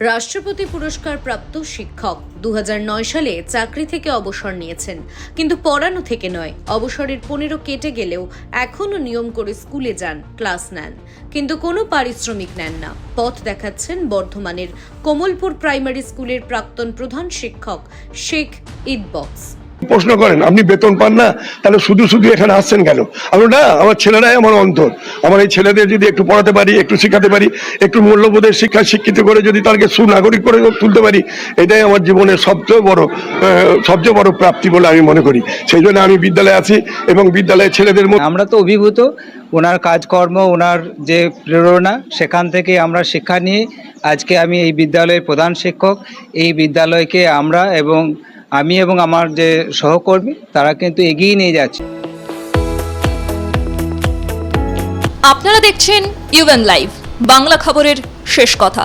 রাষ্ট্রপতি পুরস্কার প্রাপ্ত শিক্ষক। দু হাজার নয় সালে চাকরি থেকে অবসর নিয়েছেন। কিন্তু পড়ানো থেকে নয়। অবসরের পনেরো কেটে গেলেও এখনও নিয়ম করে স্কুলে যান, ক্লাস নেন। কিন্তু কোনো পারিশ্রমিক নেন না। পথ দেখাচ্ছেন বর্ধমানের কোমলপুর প্রাইমারি স্কুলের প্রাক্তন প্রধান শিক্ষক শেখ ইদবক্স। প্রশ্ন করেন, আপনি বেতন পান না? তাহলে শুধু শুধু এখানে আসছেন কেন? আমি না, আমার ছেলেরাই আমার অন্তর। আমার এই ছেলেদের যদি একটু পড়াতে পারি, একটু শেখাতে পারি, একটু মূল্যবোধের শিক্ষা শিক্ষিত করে যদি তাদেরকে সুনাগরিক করে তুলতে পারি, এটাই আমার জীবনের সবচেয়ে বড় সবচেয়ে বড় প্রাপ্তি বলে আমি মনে করি। সেই জন্য আমি বিদ্যালয়ে আছি এবং বিদ্যালয়ের ছেলেদের আমরা তো অভিভূত, ওনার কাজকর্ম, ওনার যে প্রেরণা, সেখান থেকে আমরা শিক্ষা নিয়ে আজকে আমি এই বিদ্যালয়ের প্রধান শিক্ষক। এই বিদ্যালয়কে আমরা এবং আমি এবং আমার যে সহকর্মী, তারা কিন্তু এগিয়ে নিয়ে যাচ্ছে। আপনারা দেখছেন ইউএন লাইভ বাংলা খবরের শেষ কথা।